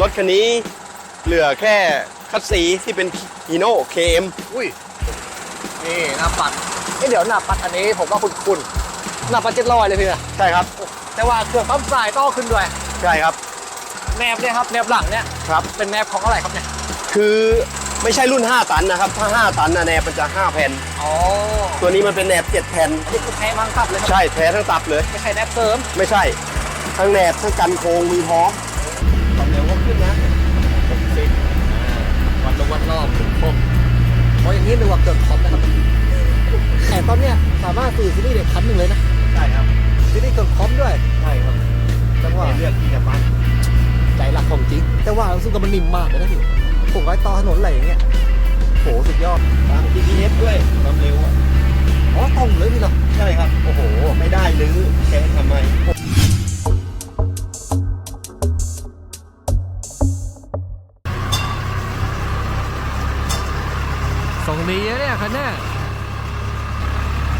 รถคันนี้เหลือแค่คัดสีที่เป็นฮีโน่ KM อุ้ย นี่หน้าปัดเอ้ยเดี๋ยวหน้าปัดอันนี้ผมว่าคุณคุณหน้าปัดเจ็ดร้อยเลยพี่นะใช่ครับ แต่ว่าเครื่องปั๊มสายต้องขึ้นด้วย ใช่ครับ แนบเนี่ยครับแนบหลังเนี่ยครับ เป็นแนบของอะไรครับเนี่ย คือไม่ใช่รุ่น 5 ตันนะครับ ถ้า 5 ตันนะแนบมันจะ5แผ่นอ๋อตัวนี้มันเป็นแนบ7แผ่นนี่คือแท้มังคับเลยครับใช่แท้ทั้งตับเลย ไม่ใช่แนบเสริม ไม่ใช่ ทั้งแนบทั้งกันโครงมีพร้อมความ เพราะอย่างนี้นึกว่าเกินคอมนะครับแต่ตอนเนี้ยสามารถสื่อซีรีส์เด็กคันหนึ่งเลยนะใช่ครับซีรีส์เกินคอมด้วยใช่ครับจังหวะเลือกที่จะปั้นใจรักของจริง แต่ว่ารู้สึกว่ามันนิ่มมากเลยนะพี่ผมไว้ต่อถนนอะไรอย่างเงี้ยโหสุดยอดตาม GPS ด้วยความเร็วอะอ๋อตรงเลยพี่เหรอใช่ครับ โอ้โห ไม่ได้หรือแค่ทำไมส ดีนะเนี่ยคันเนี้ย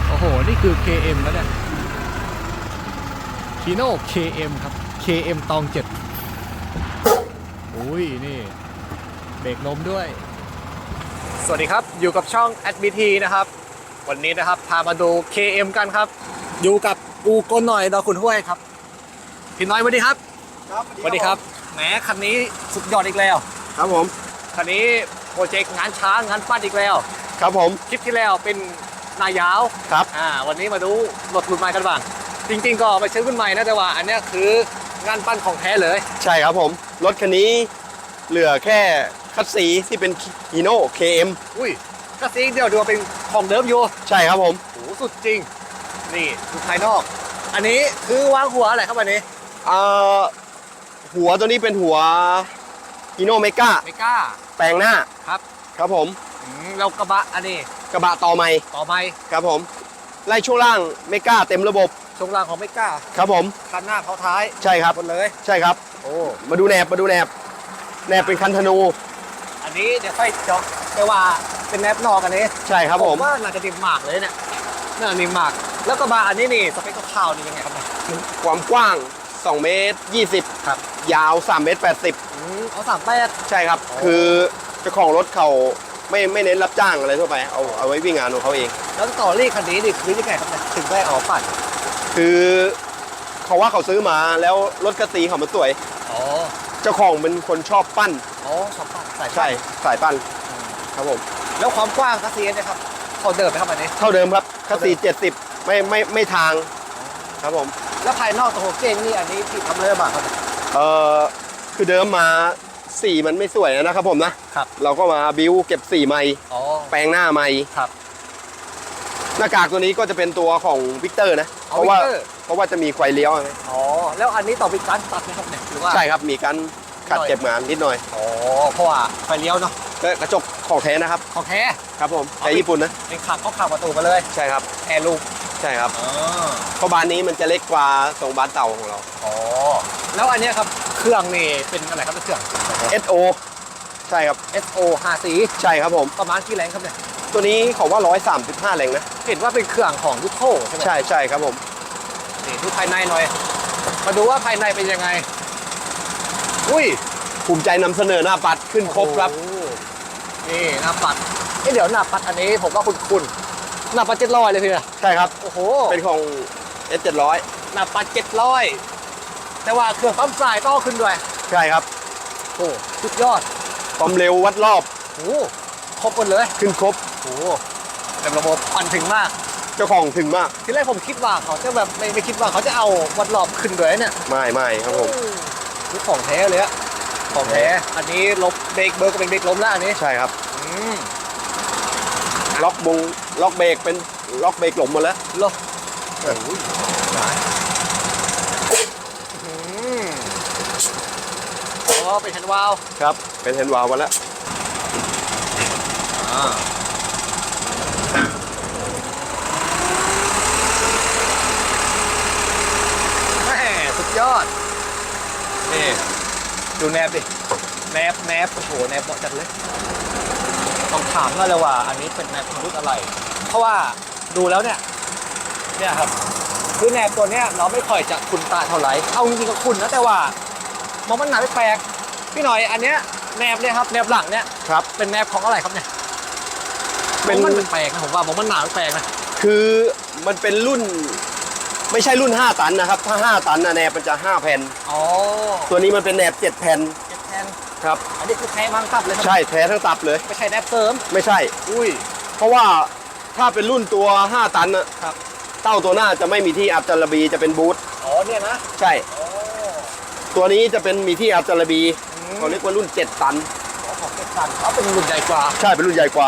โอ้โห นี่คือ KM แล้วเนี่ยคีโน่ KM ครับ KM ตองเจ็ดอุ้ย นี่ เบรกลมด้วย สวัสดีครับ อยู่กับช่อง AdBT นะครับ วันนี้นะครับ พามาดู KM กันครับ อยู่กับอูโกนหน่อยดอกขุนห้วยครับ พี่น้อยสวัสดีครับครับสวัสดีครับ แหม คันนี้สุดยอดอีกแล้ว ครับผม คันนี้โปรเจกต์งานช้างงานปั้นอีกแล้ว ครับผม คลิปที่แล้วเป็นนายาวครับ อ่าวันนี้มาดูรถรุ่นใหม่กันบ้าง จริง ๆ ก็ไม่ใช่รุ่นใหม่นะแต่ว่า อันเนี้ยคืองานปั้นของแท้เลย ใช่ครับผม รถคันนี้เหลือแค่คัดสีที่เป็นฮีโน่ KM อุ้ยก็ซีเดียวดูว่าเป็นของเดิมอยู่ใช่ครับผม โหสุดจริง นี่ดูภายนอก อันนี้คือวางหัวอะไรครับอันนี้เอ่อหัวตัวนี้เป็นหัวฮีโน่เมกาเมก้าแปลงหน้าครับ ครับผม อืมแล้วกระบะอันนี้กระบะต่อใหม่ต่อไปครับผม ไล่ช่วงล่างเมกาเต็มระบบช่วงล่างของเมก้าครับผม คันหน้าเขาท้ายใช่ครับ หมดเลย ใช่ครับ โอ้ มาดูแหนบมาดูแหนบแหนบเป็นคันธนู อันนี้เดี๋ยวค่อยเจาะแต่ว่าเป็นแนบนอกอันนี้ใช่ครับผม ว่าน่าจะนิ่มมากเลยเนี่ยน่านิ่มมาก แล้วกระบะอันนี้นี่สเปคคร่าวๆนี่ยังไงครับเนี่ยความกว้าง2เมตร20ครับ ยาว3เมตร80 อืมเอาสามแปด ใช่ครับอ๋อคือเจ้าของรถเขา ไม่ไม่เน้นรับจ้างอะไรทั่วไป เอาเอาไว้วิ่งงานของเขาเอง แล้วต่อรี่คันนี้นี่คือยังไงครับเนี่ยถึงได้ออกปั่นคือเขาว่าเขาซื้อมาแล้วรถกระตีเขามันสวย อ๋อเจ้าของเป็นคนชอบปั้น อ๋อชอบปั่นสายใช่สายปั้นครับผมแล้วความกว้างคัสซีนเนะครับเขาเดิมไหมครับอันนี้ เท่าเดิมครับคัสซี70ไม่ไม่ไม่ทางครับผม แล้วภายนอกตัวหัวเก่งนี่อันนี้ที่ทำอะไรบ้างครับเนี่ยเอ่อคือเดิมมา สีมันไม่สวยนะครับผมนะครับ เราก็มาบิวเก็บสีใหม่ อ๋อ แปลงหน้าใหม่ครับ หน้ากากตัวนี้ก็จะเป็นตัวของวิกเตอร์นะอ๋เพอราะว่า Victor เพราะว่าจะมีไฟเลี้ยวไหมอ๋อ แล้วอันนี้ต่อไปการตัดไหมครับเนี่ยหรือว่าใช่ครับ มีการขัดเก็บงานนิดหน่อยอ๋อเพราะว่าไฟเลี้ยวเนาะและกระจกของแท้นะครับ ของแท้ครับผมเอาแท้ไปญี่ปุ่นนะ เป็นขับเขาขับประตูมาเลยใช่ครับ แอร์ลูกใช่ครับ อ๋อเพราะบานนี้มันจะเล็กกว่าทรงบานเต่าของเรา อ๋อแล้วอันเนี้ยครับเครื่องนี่เป็นอะไรครับเครื่อง SO ใช่ครับ SO 5สีใช่ครับผม ประมาณกี่แรงครับเนี่ยตัวนี้เขาว่า 135 แรงนะ เห็นว่าเป็นเครื่องของยุโคใช่ไหมใช่ใช่ครับผม นี่ดูภายในหน่อย มาดูว่าภายในเป็นยังไง อุ้ยภูมิใจนำเสนอหน้าปัดขึ้นครบครับ โอ้โหนี่หน้าปัดเอ้เดี๋ยวหน้าปัดอันนี้ผมว่าคุณคุณหน้าปัดเจ็ดร้อยเลยพี่นะใช่ครับ โอ้โห เป็นของ S700 หน้าปัดเจ็ดร้อยแต่ว่าเครื่องปั๊มสายต้องขึ้นด้วย ใช่ครับ โอ้สุดยอดความเร็ววัดรอบโอ้ครบหมดเลยขึ้นครบโอ้เต็มระบบปั่นถึงมาก เจ้าของถึงมาก ทีแรกผมคิดว่าเขาจะแบบไม่ไม่คิดว่าเขาจะเอาวัดรอบขึ้นด้วยเนี่ยไม่ไม่ครับผมนี่ของแท้เลยอะของแท้อันนี้ลบเบรกเบอร์ก็เป็นเบรกล้มแล้วอันนี้ใช่ครับอืมล็อกบงล็อกเบรกเป็นล็อกเบรกหลงหมดแล้วลบโอ้ยหายอืมอ๋อ เป็นแฮนด์วาลวครับ เป็นเฮนวาล์วมาแล้วอ่าแม่สุดยอด นี่ ดูแนบดิ แนบแนบโอ้โห แนบเหมาะจัดเลยต้องถามกันเลยว่า อันนี้เป็นแนบของรุ่นอะไร เพราะว่าดูแล้วเนี่ย เนี่ยครับ คือแนบตัวเนี้ยเราไม่ค่อยจะคุ้นตาเท่าไหร่ เอาจริงๆก็คุ้นนะแต่ว่า มองมันหนาแปลกๆ พี่หน่อยอันเนี้ยแนบเนี่ยครับแนบหลังเนี่ยครับ เป็นแนบของอะไรครับเนี่ยเป็นผมมันแปลกๆนะผมว่าผมมันหนาแปลกๆนะคือมันเป็นรุ่น ไม่ใช่รุ่น 5 ตันนะครับ ถ้า 5 ตันนะแนบมันจะ 5 แผ่น อ๋อตัวนี้มันเป็นแนบ 7 แผ่นเจ็ดแทนครับ อันนี้คือแท้มังคับเลยครัใช่แท้ทั้งตับเลย ไม่ใช่แนบเสริม ไม่ใช่ อุ้ย เพราะว่าถ้าเป็นรุ่นตัว 5 ตันนะครับ เต้าตัวหน้าจะไม่มีที่อับจารบีจะเป็นบูทอ๋อเนี่ยนะใช่โอ้ตัวนี้จะเป็นมีที่อับจารบีอืม เขาเรียกว่ารุ่น 7 ตัน ของเจ็ดตันเขาเป็นรุ่นใหญ่กว่า ใช่เป็นรุ่นใหญ่กว่า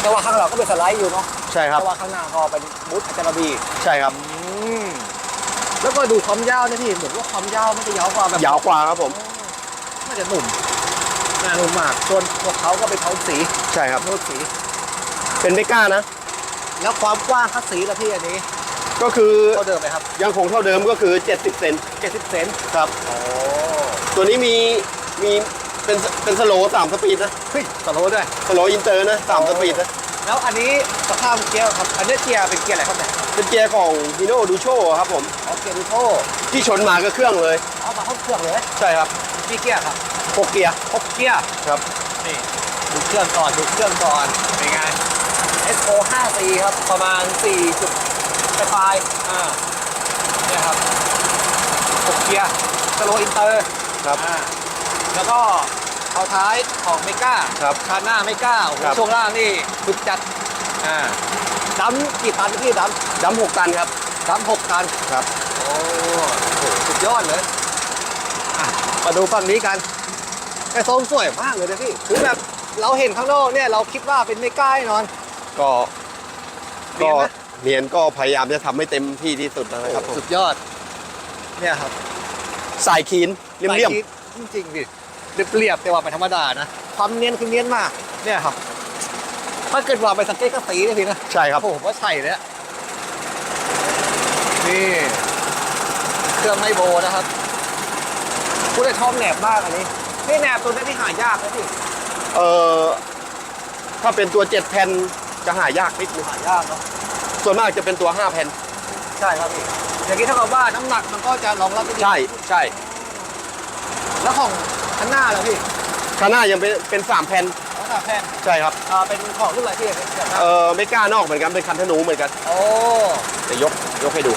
แต่ว่าข้างหลังก็เป็นสไลด์อยู่เนาะใช่ครับ แต่ว่าข้างหน้าก็เป็นบูทอัจจารบีใช่ครับ แล้วก็ดูความยาวนะพี่เหมือนว่าความยาวมันจะยาวกว่าแบบยาวกว่าครับผม น่าจะหนุ่มน่าหนุ่มมากส่วนตัวเขาก็เป็นเขาสีใช่ครับ โน้ตสี เป็นเมก้านะ แล้วความกว้างคัดสีละพี่อันนี้ ก็คือเท่าเดิมไหมครับ ยังคงเท่าเดิมก็คือ 70 เซน70 เซนครับ โอ้ตัวนี้มีมีเป็นเป็นสโลว์สามสปีดนะเฮ้ยสโลว์ด้วยสโลว์อินเตอร์นะสามสปีดนะแล้วอันนี้สภาพเกียร์ครับ อันนี้เกียร์เป็นเกียร์อะไรครับเนี่ยเป็นเกียร์ของ Hino Ducho ครับผมอ๋อเกียร์ดูโทที่ชนมาก็เครื่องเลยเอามาเข้าเครื่องเลยใช่ครับมีเกียร์ครับหกเกียร์หกเกียร์ครับนี่ดูเครื่องก่อนดูเครื่องก่อนเป็นไง SO 5 c ครับประมาณ4 จุดปลายๆอ่าเนี่ยครับหกเกียร์สโลอินเตอร์ครับ อ่าแล้วก็เอาท้ายของเมกาครับคานหน้าเมกาโอ้โหครับ ช่วงล่างนี่สุดจัดอ่าดัมกี่ตันพี่ดัมดัมหกตันครับ ดัมหกตันครับ โอ้โหสุดยอดเลยอะมาดูฝั่งนี้กันแต่ทรงสวยมากเลยนะพี่คือแบบเราเห็นข้างนอกเนี่ยเราคิดว่าเป็นเมกาแน่นอน ก็เนีก็ยนไหม เนียนก็พยายามจะทำให้เต็มที่ที่สุดนะครับผมสุดยอด เนี่ยครับสายคีนเลี่ยมสาคิดจริงๆดิเรียบๆแต่ว่าเป็นธรรมดานะความเนียนคือเนียนมาก เนี่ยครับ ถ้าเกิดว่าไปสังเกตก็สีนะพี่นะๆใช่ครับ โอ้โหผมว่าใช่เลยอะนี่เครื่องไม่โบนะครับพูดได้ชอบแหนบมากอันนี้นี่แหนบตัวนี้ที่หายากนะพี่เอ่อถ้าเป็นตัว7แผ่นจะหายากนิดนึงหายากเนาะ ส่วนมากจะเป็นตัว 5 แผ่น ใช่ครับพี่อย่างนี้เท่ากับว่าน้ำหนักมันก็จะรองรับได้ดีใช่ใช่แล้วของข้างหน้าเหรอพี่ข้างหน้ายังเป็นเป็น3แผ่นของสามแผ่นใช่ครับอ่าเป็นของรุ่นอะไรพี่เป็นแบบนั้นเออไม่กล้านอกเหมือนกันเป็นคันธนูเหมือนกันโอ้จะยกยกให้ดู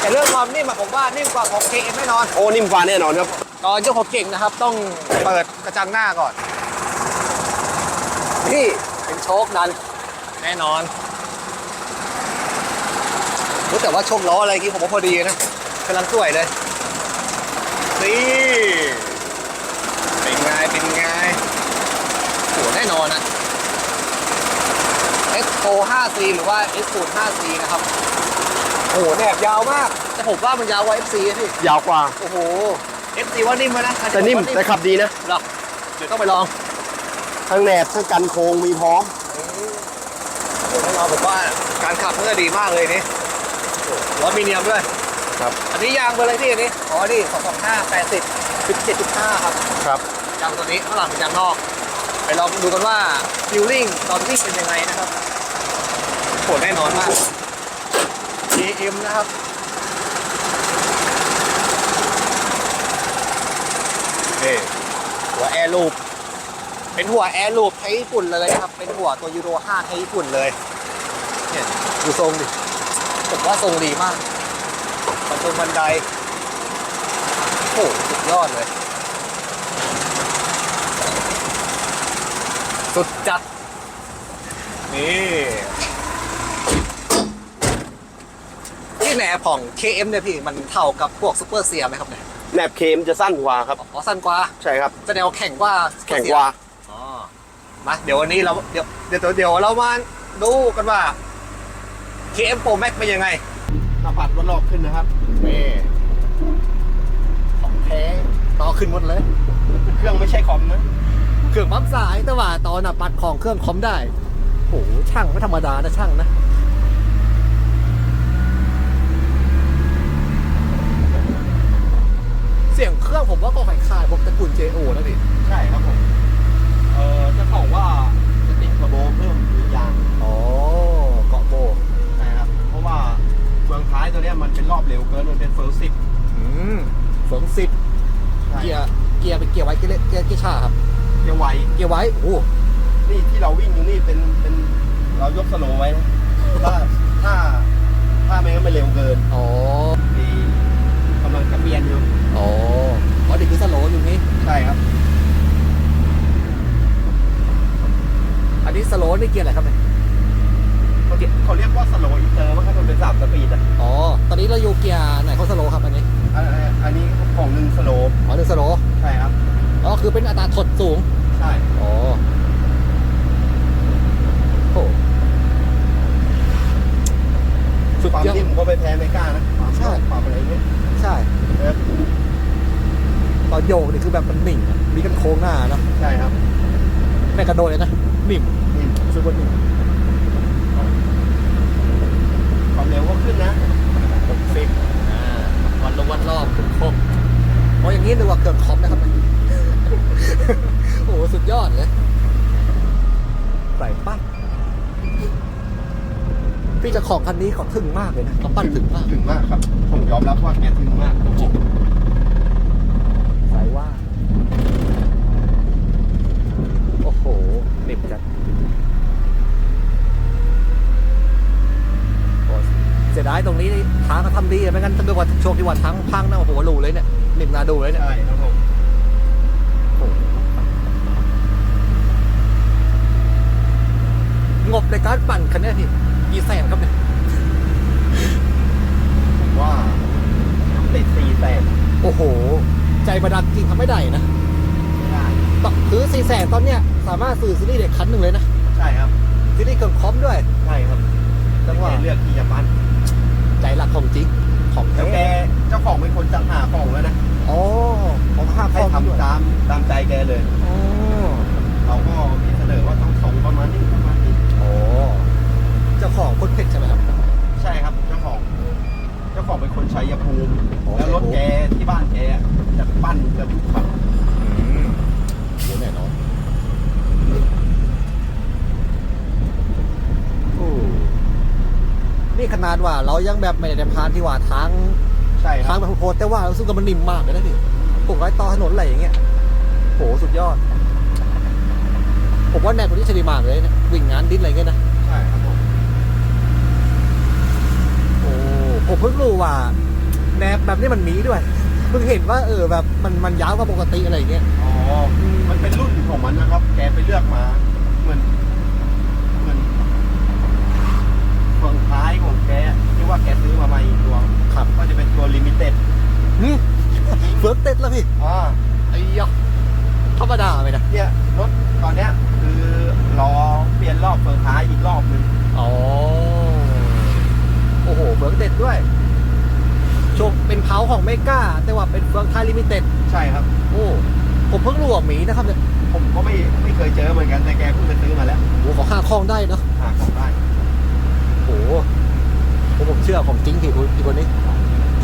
แต่เรื่องความนิ่มอะผมว่านิ่มกว่าของ KM แน่นอน โอ้นิ่มฟ้าแน่นอนครับ ตอนเจ้าของเก่งนะครับต้องเปิดกระจังหน้าก่อน นี่เป็นโชคดัน แน่นอนรู้ แต่ว่าโชคล้ออะไรกี้ผมว่าพอดีนะกำลังสวยเลยนี่เป็นไงเป็นไงโหแน่นอนนะ S4 5C หรือว่า S0 5C นะครับโอ้โหแนบยาวมาก แต่ผมว่ามันยาวกว่า FC อะพี่ยาวกว่า โอ้โห FC ว่านิ่มไหมนะอัแต่นิ่มผมว่าแต่ขับดีนะเหรอเดี๋ยวต้องไปลองทั้งแหนบทั้งกันโค้งมีพร้อมเดี๋ยวต้องลองผมว่าการขับมันจะดีมากเลยนี่ ล้อมีเนียมด้วย ครับ อันนี้ยางเบอร์อะไรพี่อันนี้ อ๋อ นี่225 80 17.5ครับ ครับ ยางตัวนี้ข้างหลังเป็นยางนอก ไปลองดูกันว่าฟิลลิ่งตอนวิ่งเป็นยังไงนะครับโหดแน่นอนมาก AM นะครับนี่หัวแอร์ลูป เป็นหัวแอร์ลูปไทยญี่ปุ่นเลยนะครับ เป็นหัวตัวยูโร5ไทยญี่ปุ่นเลย เนี่ยดูทรงดิ ผมว่าทรงดีมากบันตรงบันได โอ้โหสุดยอดเลย สุดจัด นี่ ที่แหนบของ KM เนี่ยพี่ มันเท่ากับพวกซูเปอร์เซียไหมครับเนี่ยแหนบเคมจะสั้นกว่าครับ อ๋อสั้นกว่าใช่ครับแสดงว่าแข่งกว่า Super แข็ง Seer กว่า อ๋อ มา เดี๋ยววันนี้เรา เดี๋ยวเดี๋ยวเดี๋ยวเรามาดูกันว่า KM Pro Max เป็นยังไงหน้าปัดวัดรอบขึ้นนะครับนี่ของแท้ต่อขึ้นหมดเลย เครื่องไม่ใช่คอมนะ เครื่องปั๊มสายแต่ว่าตอนน่ะปัดของเครื่องคอมได้โหช่างไม่ธรรมดานะช่างนะเสียงเครื่องผมว่าก็คล้ายๆพวกตระกูล JO นะพี่ใช่ครับผม เออจะบอกว่าจะติดเทอร์โบเพิ่มอีกอย่างอ๋อเกาะโบ ใช่ครับ เพราะว่าเฟืองท้ายตัวเนี้ยมันเป็นรอบเร็วเกินมันเป็นเฟิร์สสิบอืมสิบใช่เกียร์เกียร์เป็นเกียร์ไว้เกียร์เล็กเกียร์เกียร์ชาครับ เกียร์ไวเกียร์ไว้โอ้นี่ที่เราวิ่งอยู่นี่เป็นเป็นเรายกสโลว์ไว้นะถ้าถ้าถ้าไม่งั้นไม่เร็วเกินอ๋อดีกำลังจะเปลี่ยนอยู่อ๋ออ๋อนี่คือสโลว์อยู่นี้ใช่ครับ อันนี้สโลว์นี่เกียร์อะไรครับเนี่ย เขาเรียกเขาเรียกว่าสโลว์อินเตอร์มั้งครับมันเป็นสามสปีดอะอ๋อ ตอนนี้เราอยู่เกียร์ไหนเขาสโลว์ครับอันนี้อันอันอันนี้ของหนึ่งสโลว์อ๋อหนึ่งสโลว์ใช่ครับอ๋อคือเป็นอัตราถดสูง ใช่อ๋อโอ้สุดความยอดนิ่มก็ไปแพ้ไม่กล้านะความใช่ความอะไรเงี้ยใช่เออตอนโยกนี่คือแบบมันหนิ่งอะมีกันโค้งหน้าเนอะใช่ครับแม่กระโดดเลยนะนิ่มนิ่มรู้สึกว่านิ่ม ความเร็ว ก็ขึ้นนะหกสิบอ่าวันละวันรอบขึ้นครบเพราะอย่างนี้นึกว่าเกิดคอมนะครับ โอ้โหสุดยอดเลยใส่ปั้นพี่เจะของคันนี้เขาถึงมากเลยนะเขาปั้นถึงมากถึงมากครับ ผมยอมรับว่าแกถึงมากจริงสายว่า โอ้โหนิ่มจัดโอ้ เสียดายตรงนี้นี่ทางเขาทำดีอะไม่งั้นถ้าเกิดว่าโชคที่ว่าทางพังนะโอ้โหรูเลยเนี่ยนิ่มนาดูเลยเนี่ยใช่ครับผมโอ้โหงบในการปั่นคันเนี้ยพี่กี่แสนครับเนี่ยผมว่าติดสี่แสนโอ้โห ใจประดันจริงทำไม่ได้นะไม่ได้ต่อซื้อสี่แสนตอนเนี้ยสามารถซื้อซีรีส์เด็กคันหนึ่งเลยนะ ใช่ครับ ซีรีส์เกินคอมด้วย ใช่ครับจังหวะแกเลือกที่จะปั้น ใจรักของจริงของแล้วแกแท้เจ้าของเป็นคนจัดหาของแล้วนะอ๋อของห้าให้ข้อด้วยทำตามตามใจแกเลยอ๋อเราก็มีเสนอว่าต้องส่งประมาณนี้ประมาณนี้โอ้เจ้าของคนเพชรใช่ไหมครับ ใช่ครับเจ้าของ เจ้าของเป็นคนชัยภูมิอ๋อแล้วรถแกที่บ้านแกจะปั้นเกือบทุกคัน เดี๋ยวแน่นอนโอ้ นี่ขนาดว่า เรายังแบบไม่ได้พานที่ว่าทางใช่คทารังบแบบโคตรแต่ว่ารู้สึกว่ามันนิ่มมากเลยนะพี่ปลูกไว้ต่อถนนอะไรอย่างเงี้ยโหสุดยอด ผมว่าแนวตัวนี้ชดีมากเลยเนะวิ่งงานดิ้นอะไรเงี้ยนะ ใช่ครับผมโอ้ผมเพิ่งรู้ว่าแนบแบบนี้มันมีด้วย เพิ่งเห็นว่าเออแบบมันมันยาวกว่าปกติอะไรอย่างเงี้ย อ๋อมันเป็นรุ่นของมันนะครับ แกไปเลือกมาเหมือนเหมือนเฟืองท้ายของแกที่ว่าแกซื้อมาใหม่อีกตัว ครับ ก็จะเป็นตัวลิมิเต็ด หึเฟิร์สเต็ดแล้วพี่ อ่า ไอ้ยะธรรมดาไหมนะ เนี่ยรถตอนเนี้ยคือรอเปลี่ยนรอบเฟืองท้ายอีกรอบหนึง อ๋อ โอ้โหเฟิร์สเต็ดด้วยโชคเป็นเพาของเมกาแต่ว่า เป็นเฟืองไทยลิมิเต็ดใช่ครับ โอ้ผมเพิ่งรู้ว่าหมีนะครับเนี่ยผมก็ไม่ไม่เคยเจอเหมือนกันแต่แกเพิ่งไปซื้อมาแล้วโอ้ขอค่าคลองได้เนาะหาของได้โอ้โหผมผมเชื่อของจริงพี่คุณพี่คนนี้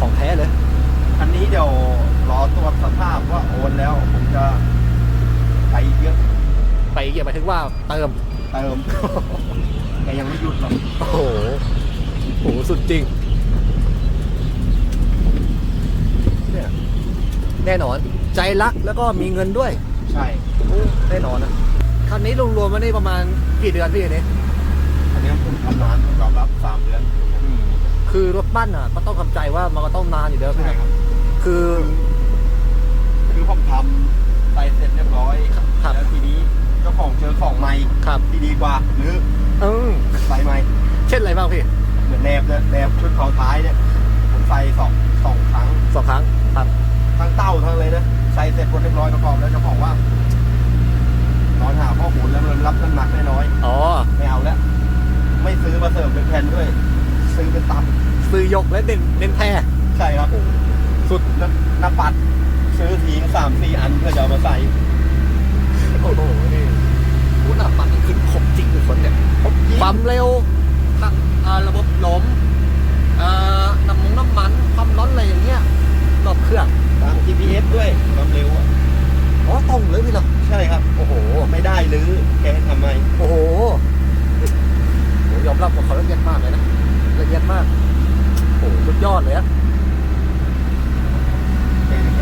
ของแท้เลย อันนี้เดี๋ยวรอตรวจสภาพว่าโอนแล้วผมจะไปเยอะไปเกี่ยวหมายถึงว่าเติมเติม แกยังไม่หยุดหรอกโอ้โหโอ้โหสุดจริง เนี่ย แน่นอน ใจรักแล้วก็มีเงินด้วยใช่โอ้แน่นอนนะคันนี้รวมๆมาได้ประมาณกี่เดือนพี่อันนี้อันนี้ผมทำนานผมยอมรับสามเดือนคือรถปั้นอะก็ต้องทำใจว่ามันก็ต้องนานอยู่แล้วพี่ใช่นะครับคือ คือผมทำ กและเด่นเด่นแท้ใช่ครับสุดหน้าหน้าปัด ซื้อทิ้งสามสี่อันเพื่อจะเอามาใส่ โอ้โหนี่ผู้หน้าปัดนี่คือครบจริงคือคนเนี่ยผมยิงความเร็วทั้งอ่าระบบหลมอ่าน้ำมงน้ำมัน ความร้อนอะไรอย่างเงี้ยรอบเครื่อง ตาม GPS ด้วยความเร็วอะ อ๋อตรงเลยพี่เหรอ ใช่ครับ โอ้โห ไม่ได้หรือแกทำไม โอ้โหโหยอมรับว่าเขาละเอียดมากเลยนะ ละเอียดมาก โอ้โหสุดยอดเลยอะ แกแก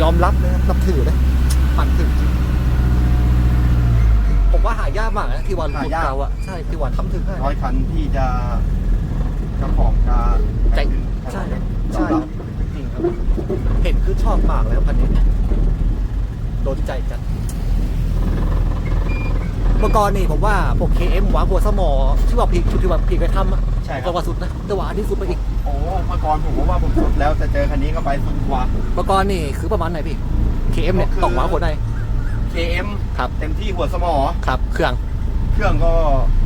ยอมรับนะครับนับถือเลยปั่นถึงจริงผมว่าหายาก มากนะที่วันหายากเก่าอะใช่ที่วันทำถึงได้น้อยคันที่จะเจ้าของจะใจถึงใช่ขนาดนี้ใช่ยอมรับจริงครับ เห็นคือชอบมากแล้วคันนี้โดนใจจัดเมื่อก่อนนี่ผมว่าพวก KM หวางหัวสมอที่ว่าพีชุดที่ว่าพีเคยทำอะใช่คก็รับว่าสุดนะแต่ว่าอันนี้สุดไปอีกโอ้เมื่อก่อนผมก็ว่าผมสุดแล้วแต่เจอคันนี้ก็ไปสุดกว่าเมื่อก่อนนี่คือประมาณไหนพี่ KM เนี่ยก็คือต้องหวางหัวใน KM ครับ เต็มที่หัวสมอ ครับ เครื่อง เครื่องก็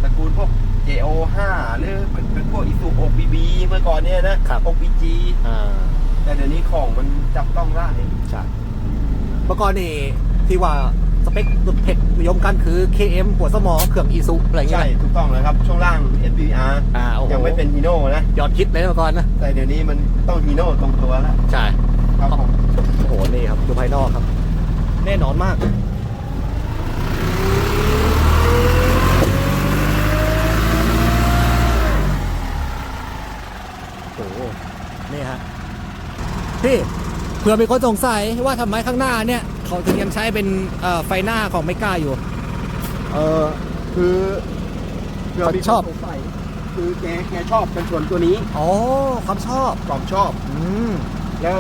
ตระกูลพวก JO5 หรือเป็นเป็นพวกอิสุ6 BB เมื่อก่อนเนี่ยนะครับ6 BG อ่าแต่เดี๋ยวนี้ของมันจับต้องได้ใช่เมื่อก่อนนี่ที่ว่าสเปคสุดเผ็ดนิยมกันคือ KM หัวสมอเครื่องอีซูอะไรอย่างเงี้ใช่ยถูกต้องเลยครับ ช่วงล่าง SBR อ่าโอ้โหยังไม่เป็นฮีโน่นะ ยอดคิดเลยเมื่อก่อนนะ แต่เดี๋ยวนี้มันต้องฮีโน่ตรงตัวแล้วใช่ ครับผม โอ้โห นี่ครับ ดูภายนอกครับ แน่นอนมาก โอ้โห นี่ฮะ พี่เผื่อมีคนสงสัยว่าทำไมข้างหน้าเนี่ย เขาถึงยังใช้เป็นเอ่อไฟหน้าของไม่กล้าอยู่ เออคือเพื่อมีชอบคนสงสัยคือแกแกชอบเป็นส่วนตัวนี้อ๋อความชอบความชอบ อืมแล้ว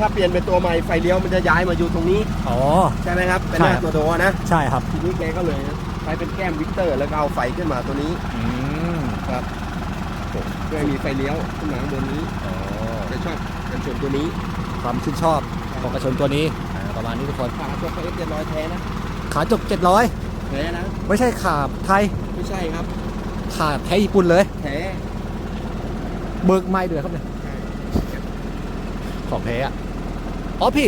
ถ้าเปลี่ยนเป็นตัวใหม่ไฟเลี้ยวมันจะย้ายมาอยู่ตรงนี้อ๋อ ใช่ไหมครับเป็นหน้าใช่ตัวโดนะใช่ครับทีนี้แกก็เลยใช้เป็นแก้มวิกเตอร์ แล้วก็เอาไฟขึ้นมาตัวนี้อืมครับเพื่อให้มีไฟเลี้ยวขึ้นมาข้างบนนี้อ๋อจะชอบ เป็นส่วนตัวนี้ความชื่นชอบของกระชนตัวนี้อ่าประมาณนี้ทุกคนขาตัวเอฟเจ็ดร้อยแท้นะขาจก700 แท้นะ ไม่ใช่ขาไทยไม่ใช่ครับ ขาแท้ญี่ปุ่นเลย แท้เบิกไม้ด้วยครับเนี่ยของแท้อะอ๋อพี่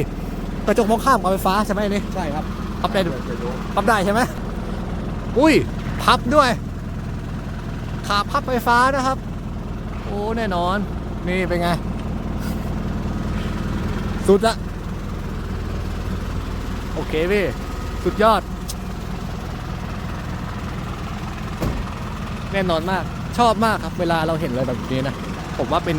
กระจกมองข้ามเอาไฟฟ้าใช่ไหมอันนี่ใช่ครับพับได้ด้วยเยวดูพับได้ใช่ไหมอุ้ยพับด้วย ขาพับไฟฟ้านะครับ โอ้แน่นอน นี่เป็นไง สุดละโอเคพี่ สุดยอด แน่นอนมากชอบมากครับ เวลาเราเห็นอะไรแบบนี้นะ ผมว่าเป็น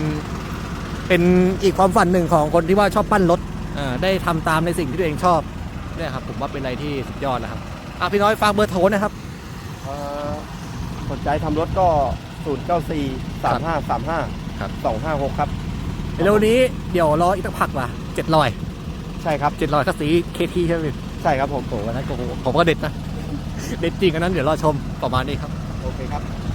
เป็นอีกความฝันหนึ่งของคนที่ว่าชอบปั้นรถอ่าได้ทำตามในสิ่งที่ตัวเองชอบเนี่ยครับ ผมว่าเป็นอะไรที่สุดยอดนะครับอะพี่น้อยฝากเบอร์โทรนะครับเอ่อสนใจทำรถก็ 0 9 4 3 5 3 5ครับ2 5 6 ครับเร็วนี้เดี๋ยวรออีกสักพักว่ะ เจ็ดรอยใช่ครับเจ็ดรอยก็สีเคทีใช่ไหมพี่ใช่ครับผมโอ้โหวันนั้นโอ้โหผมก็เด็ดนะ เด็ดจริงอันนั้นเดี๋ยวรอชมประมาณนี้ครับ โอเคครับค